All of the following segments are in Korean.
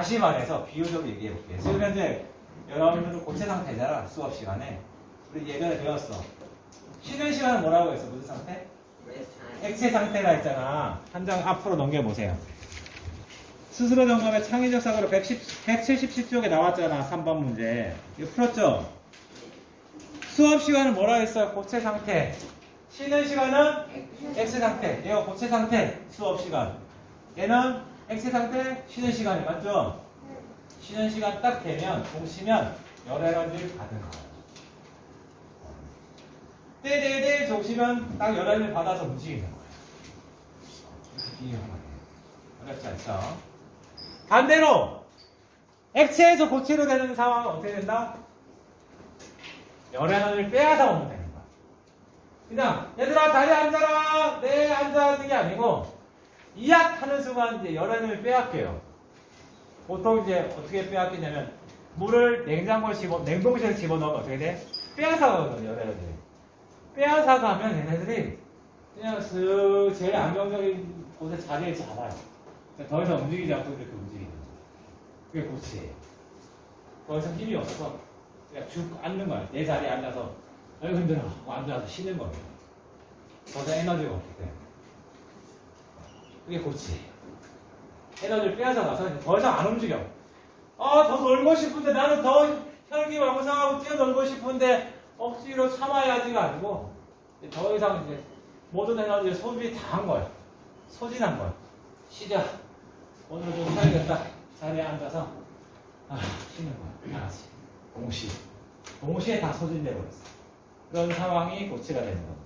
다시 말해서 비유적으로 얘기해 볼게요. 지금 현재 여러분들은 고체 상태잖아 수업 시간에 우리 예전에 배웠어. 쉬는 시간은 뭐라고 했어? 무슨 상태? 액체 상태라 했잖아. 한 장 앞으로 넘겨보세요. 스스로 점검의 창의적 사고로 110, 177쪽에 나왔잖아. 3번 문제. 이거 풀었죠? 수업 시간은 뭐라 했어요? 고체 상태. 쉬는 시간은 액체 상태. 얘가 고체 상태. 수업 시간. 얘는 액체 상태. 쉬는 시간이 맞죠? 쉬는 시간 딱 되면 동시면 열 에너지를 받은 거예요. 떼떼떼 종시면 딱열 에너지를 받아서 움직이는 거예요. 어렵지 않죠? 반대로 액체에서 고체로 되는 상황은 어떻게 된다? 열 에너지를 빼앗아 오면 되는 거야. 그냥 얘들아 다리 앉아라 네 앉아 하는 게 아니고 이약 하는 순간 이제 열 에너지를 빼앗겨요. 보통 이제 어떻게 빼앗기냐면 물을 냉장고에 집어 냉동실에 집어 넣으면 어떻게 돼? 빼앗아 가거든요 열 에너지. 빼앗아 가면 얘네들이 그냥 쓱 제일 안정적인 곳에 자리에 잡아요. 그러니까 더 이상 움직이지 않고 이렇게 움직이는 거죠. 그게 고치예요. 더 이상 힘이 없어서 그냥 쭉 앉는 거야. 내 자리에 앉아서 아이고 힘들어 하고 앉아서 쉬는 거예요. 더 이상 에너지가 없기 때문에. 그게 고치예요. 에너지를 빼앗아 가서 더 이상 안 움직여. 아, 더 놀고 싶은데 나는 더 혈기 왕성하고 뛰어놀고 싶은데 억지로 참아야지가 아니고 더 이상 이제 모든 에너지를 소비 다 한 거야. 소진한 거야. 쉬자. 오늘 좀 쉬어야겠다. 자리에 앉아서 아, 쉬는 거야. 알았지. 동시에. 동시에 다 소진돼 버렸어. 그런 상황이 고치가 되는 겁니다.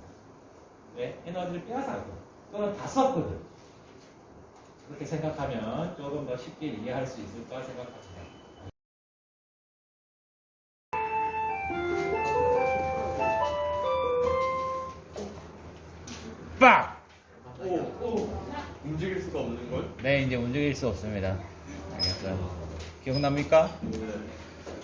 왜? 에너지를 빼앗아고 또는 다 썼거든. 그렇게 생각하면 조금 더 쉽게 이해할 수 있을 거라 생각합니다. 빡! 오, 오. 움직일 수가 없는 걸? 네, 이제 움직일 수 없습니다. 알겠어요. 기억납니까? 네.